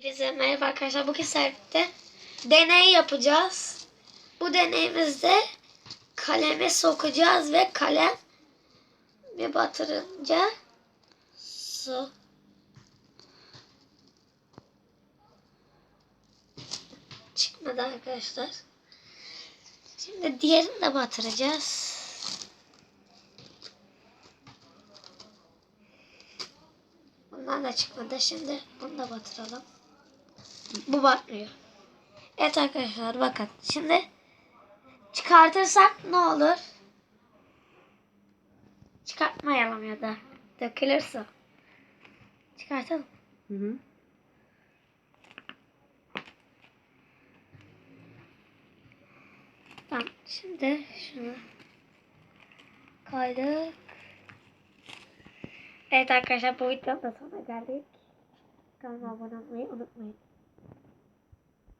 Hepinize merhaba arkadaşlar. Bugün serviste deney yapacağız. Bu deneyimizde kaleme sokacağız ve kalem bir batırınca su çıkmadı arkadaşlar. Şimdi diğerini de batıracağız. Bundan da çıkmadı. Şimdi bunu da batıralım. Bu batmıyor. Evet arkadaşlar bakın. Şimdi çıkartırsak ne olur? Çıkartmayalım ya da. Dökülürse. Çıkartalım. Hı hı. Tamam. Şimdi şunu koyduk. Evet arkadaşlar bu videonun da sonuna geldik. Kanalıma abone olmayı unutmayın.